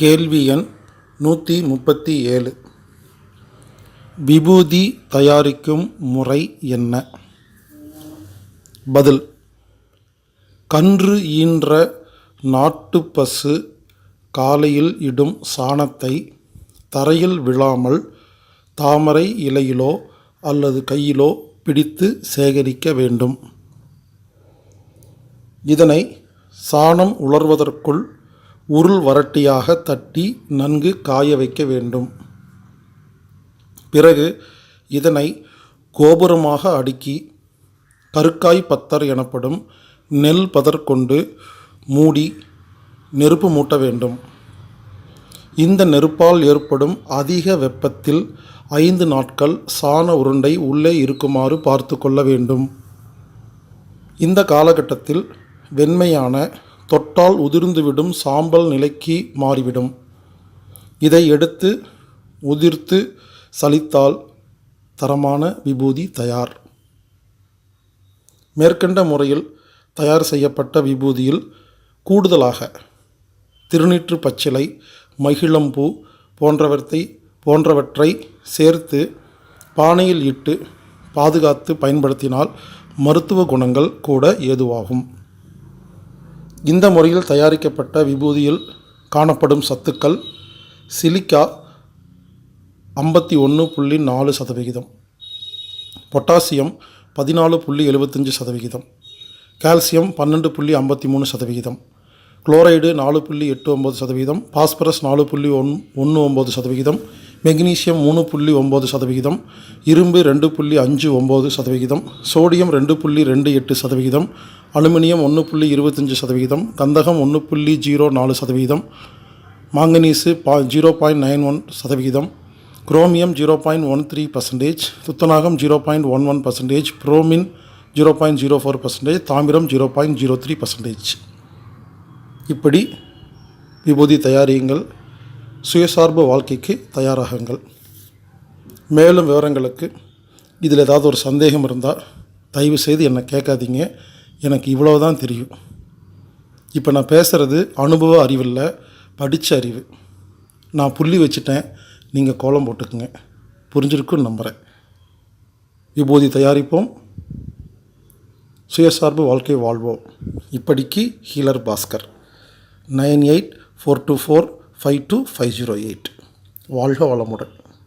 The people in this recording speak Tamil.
கேள்வி எண் நூற்றி முப்பத்தி ஏழு. விபூதி தயாரிக்கும் முறை என்ன? பதில் கன்று ஈன்ற நாட்டுப்பசு காலையில் இடும் சாணத்தை தரையில் விழாமல் தாமரை இலையிலோ அல்லது கையிலோ பிடித்து சேகரிக்க வேண்டும். இதனை சாணம் உலர்வதற்குள் உருள் வரட்டியாக தட்டி நன்கு காய வைக்க வேண்டும். பிறகு இதனை கோபுரமாக அடுக்கி கருக்காய் பத்தர் எனப்படும் நெல் பதர் கொண்டு மூடி நெருப்பு மூட்ட வேண்டும். இந்த நெருப்பால் ஏற்படும் அதிக வெப்பத்தில் ஐந்து நாட்கள் சாண உருண்டை உள்ளே இருக்குமாறு பார்த்து கொள்ள வேண்டும். இந்த காலகட்டத்தில் வெண்மையான தொட்டால் உதிர்ந்துவிடும் சாம்பல் நிலைக்கு மாறிவிடும். இதை எடுத்து உதிர்த்து சலித்தால் தரமான விபூதி தயார். மேற்கண்ட முறையில் தயார் செய்யப்பட்ட விபூதியில் கூடுதலாக திருநீற்று பச்சிலை மகிழம்பூ போன்றவற்றை போன்றவற்றை சேர்த்து பானையில் இட்டு பாதுகாத்து பயன்படுத்தினால் மருத்துவ குணங்கள் கூட ஏதுவாகும். இந்த முறையில் தயாரிக்கப்பட்ட விபூதியில் காணப்படும் சத்துக்கள் சிலிக்கா ஐம்பத்தி ஒன்று புள்ளி நாலு சதவிகிதம் பொட்டாசியம் பதினாலு புள்ளி எழுபத்தஞ்சு சதவிகிதம் கால்சியம் பன்னெண்டு புள்ளி ஐம்பத்தி மூணு சதவிகிதம் குளோரைடு நாலு புள்ளி எட்டு ஒம்பது சதவிகிதம் பாஸ்பரஸ் நாலு புள்ளி ஒன் ஒன்று ஒம்பது சதவிகிதம் மெக்னீசியம் மூணு புள்ளி ஒம்பது சதவிகிதம் இரும்பு ரெண்டு புள்ளி அஞ்சு ஒம்பது சதவிகிதம் சோடியம் ரெண்டு புள்ளி ரெண்டு எட்டு சதவிகிதம் அலுமினியம் ஒன்று புள்ளி இருபத்தஞ்சி சதவிகிதம் கந்தகம் ஒன்று புள்ளி ஜீரோ நாலு சதவிகிதம் மாங்கனீஸு பா ஜீரோ பாயிண்ட் நைன் ஒன் சதவிகிதம் chromium zero point one three percentage துத்தநாகம் zero point one one percentage bromine zero point zero four percentage தாமிரம் zero point zero three percentage. இப்படி விபூதி தயாரியுங்கள். சுயசார்பு வாழ்க்கைக்கு தயாராகுங்கள். மேலும் விவரங்களுக்கு இதில் ஏதாவது ஒரு சந்தேகம் இருந்தால் தயவு செய்து என்னை கேட்காதீங்க. எனக்கு இவ்வளோ தான் தெரியும். இப்போ நான் பேசுகிறது அனுபவ அறிவில்ல படித்த அறிவு. நான் புள்ளி வச்சுட்டேன். நீங்கள் கோலம் போட்டுக்குங்க. புரிஞ்சிருக்குன்னு நம்புகிறேன் விபூதி தயாரிப்போம். சுயசார்பு வாழ்க்கை வாழ்வோம். இப்படிக்கு healer Bhaskar. Nine eight four two four five two five zero eight வாழ்க வளமுடன்.